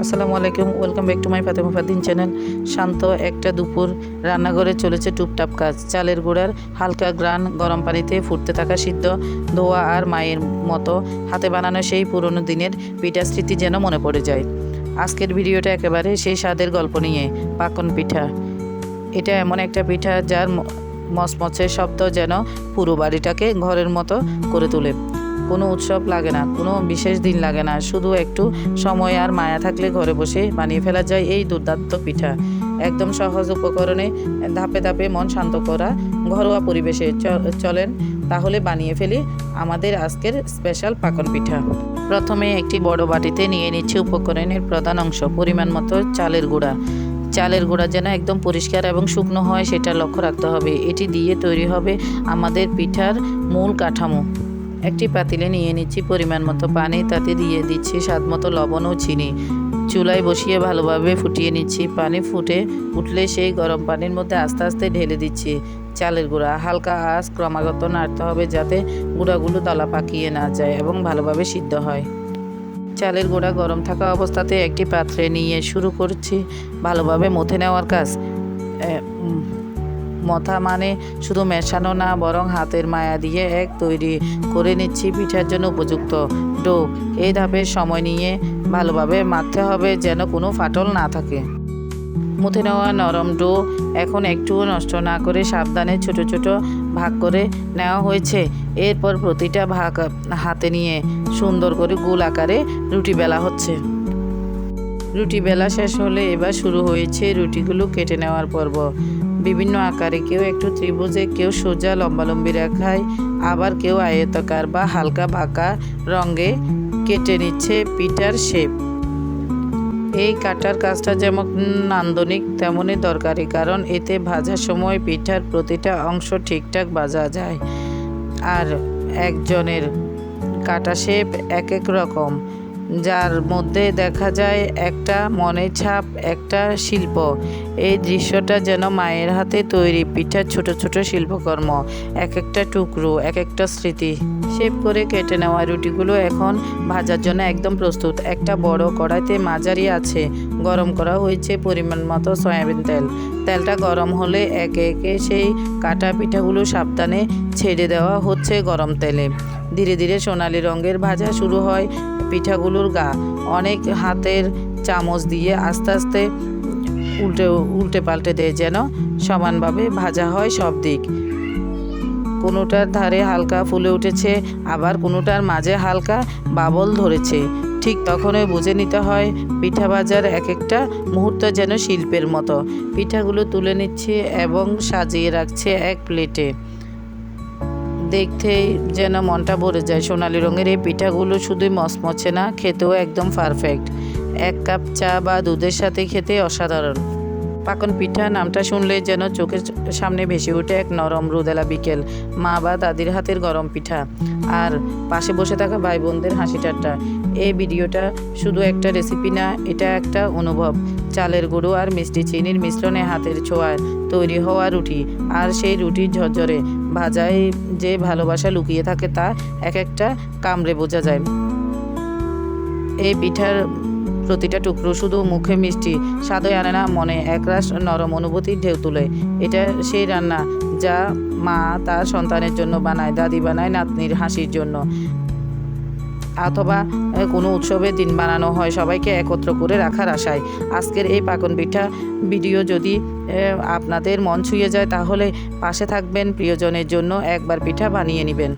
আসসালামু আলাইকুম, welcome back to my Fatema Fadin channel. শান্ত একটা দুপুর রান্নাঘরে চলেছে টুপটাপ কাজ। চালের গুঁড়ার হালকা গ্রান গরম পানিতে ফুটতে থাকা সিদ্ধ ধোয়া আর মায়ের মতো হাতে বানানো সেই পুরনো দিনের পিঠা স্মৃতি যেন মনে পড়ে যায়। আজকের ভিডিওটা একেবারে সেই স্বাদের গল্প নিয়ে, পাকন পিঠা। এটা এমন একটা পিঠা যার ম- মচমচে শব্দ যেন পুরো বাড়িটাকে ঘরের মতো করে তোলে। কোনো উৎসব লাগে না, কোনো বিশেষ দিন লাগে না। শুধু একটু সময় আর মায়া থাকলে ঘরে বসে বানিয়ে ফেলা যায় এই দুর্দান্ত পিঠা। একদম সহজ উপকরণে ধাপে ধাপে মন শান্ত করা ঘরোয়া পরিবেশে চলেন। তাহলে বানিয়ে ফেলি আমাদের আজকের স্পেশাল পাকন পিঠা। প্রথমে একটি বড় বাটিতে নিয়ে নিচ্ছি উপকরণের প্রধান অংশ, পরিমাণ মতো চালের গুঁড়া। চালের গুঁড়া যেন একদম পরিষ্কার এবং শুকনো হয়, সেটা লক্ষ্য রাখতে হবে। এটি দিয়ে তৈরি হবে আমাদের পিঠার মূল কাঠামো। একটি পাতিলে নিয়ে নিচ্ছি পরিমাণ মতো পানি, তাতে দিয়ে দিচ্ছি স্বাদ মতো লবণ ও চিনি। চুলায় বসিয়ে ভালোভাবে ফুটিয়ে নিচ্ছি। পানি ফুটে উঠলে সেই গরম পানির মধ্যে আস্তে আস্তে ঢেলে দিচ্ছি। চালের গুঁড়া, হালকা আঁচ ক্রমাগত নাড়তে হবে যাতে গুঁড়াগুলো দলা পাকিয়ে না যায় এবং ভালোভাবে সিদ্ধ হয়। চালের গুঁড়া গরম থাকা অবস্থাতে একটি পাত্রে নিয়ে শুরু করছি। ভালোভাবে মথে নেওয়ার কাজ মথা মানে শুধু মেশানো না, বরং হাতের মায়া দিয়ে এক তৈরি করে নিচ্ছি পিঠার জন্য উপযুক্ত ডো। এই ধাপে সময় নিয়ে ভালোভাবে মাখতে হবে যেন কোনো ফাটল না থাকে। মুথে নেওয়া নরম ডো এখন একটুও নষ্ট না করে সাবধানে ছোট ছোট ভাগ করে নেওয়া হয়েছে। এরপর প্রতিটা ভাগ হাতে নিয়ে সুন্দর করে গোল আকারে রুটি বেলা হচ্ছে। রুটি বেলা শেষ হলে এবার শুরু হয়েছে রুটিগুলো কেটে নেওয়ার পর্ব। বিভিন্ন আকারে কেউ একটু ত্রিভুজে, কেউ সোজা লম্বালম্বি রেখায়, আবার কেউ আয়তাকার বা হালকা বাঁকা রঙে কেটে নিচ্ছে পিঠার শেপ এই কাটার কাজটা যেমন নান্দনিক, তেমনই দরকারি, কারণ এতে ভাজার সময় পিঠার প্রতিটা অংশ ঠিকঠাক ভাজা যায়। আর একজনের কাটা শেপ এক এক রকম। যার মধ্যে দেখা যায় একটা মনের ছাপ, একটা শিল্প। এই দৃশ্যটা যেন মায়ের হাতে তৈরি পিঠার ছোট ছোট শিল্পকর্ম এক একটা টুকরো এক একটা স্মৃতি। শেপ করে কেটে নেওয়া রুটিগুলো এখন ভাজার জন্য একদম প্রস্তুত। একটা বড় কড়াইতে মাঝারি আছে, গরম করা হয়েছে পরিমাণ মতো সয়াবিন তেল। তেলটা গরম হলে একে একে সেই কাটা পিঠাগুলো সাবধানে ছেড়ে দেওয়া হচ্ছে গরম তেলে। ধীরে ধীরে সোনালি রঙের ভাজা শুরু হয় পিঠাগুলোর গা। অনেক হাতের চামচ দিয়ে আস্তে আস্তে উল্টে উল্টে পাল্টে দেয় যেন সমানভাবে ভাজা হয় সব দিক। কোনোটার ধারে হালকা ফুলে উঠেছে, আবার কোনোটার মাঝে হালকা বাবল ধরেছে। ঠিক তখনই বুঝে নিতে হয় পিঠা ভাজার এক একটা মুহূর্ত যেন শিল্পের মতো। পিঠাগুলো তুলে নিচ্ছে এবং সাজিয়ে রাখছে এক প্লেটে। দেখতেই যেন মনটা ভরে যায় সোনালি রঙের এই পিঠাগুলো শুধুই মচমচে না, খেতেও একদম পারফেক্ট এক কাপ চা বা দুধের সাথে খেতে অসাধারণ। পাকন পিঠা নামটা শুনলে যেন চোখের সামনে ভেসে ওঠে এক নরম রোদেলা বিকেল, মা বা দাদির হাতের গরম পিঠা। আর পাশে বসে থাকা ভাই বোনদের হাসি ঠাট্টা। এই ভিডিওটা শুধু একটা রেসিপি না, এটা একটা অনুভব। চালের গুঁড়ো আর মিষ্টি চিনির মিশ্রণে হাতের ছোঁয়ায় তৈরি হওয়া রুটি আর সেই রুটির ঝরঝরে ভাজায় যে ভালোবাসা লুকিয়ে থাকে তা এক একটা কামড়ে বোঝা যায়। এই পিঠার প্রতিটা টুকরো শুধু মুখে মিষ্টি, স্বাদে আনে না, মনে একরাশ নরম অনুভূতির ঢেউ তুলে। এটা সেই রান্না যা মা তার সন্তানের জন্য বানায়, দাদি বানায়, নাতনির হাসির জন্য। অথবা কোনো উৎসবের দিন বানানো হয় সবাইকে একত্র করে রাখার আশায়। আজকের এই পাকন পিঠা ভিডিও যদি আপনাদের মন ছুঁয়ে যায়, তাহলে পাশে থাকবেন, প্রিয়জনের জন্য একবার পিঠা বানিয়ে নেবেন।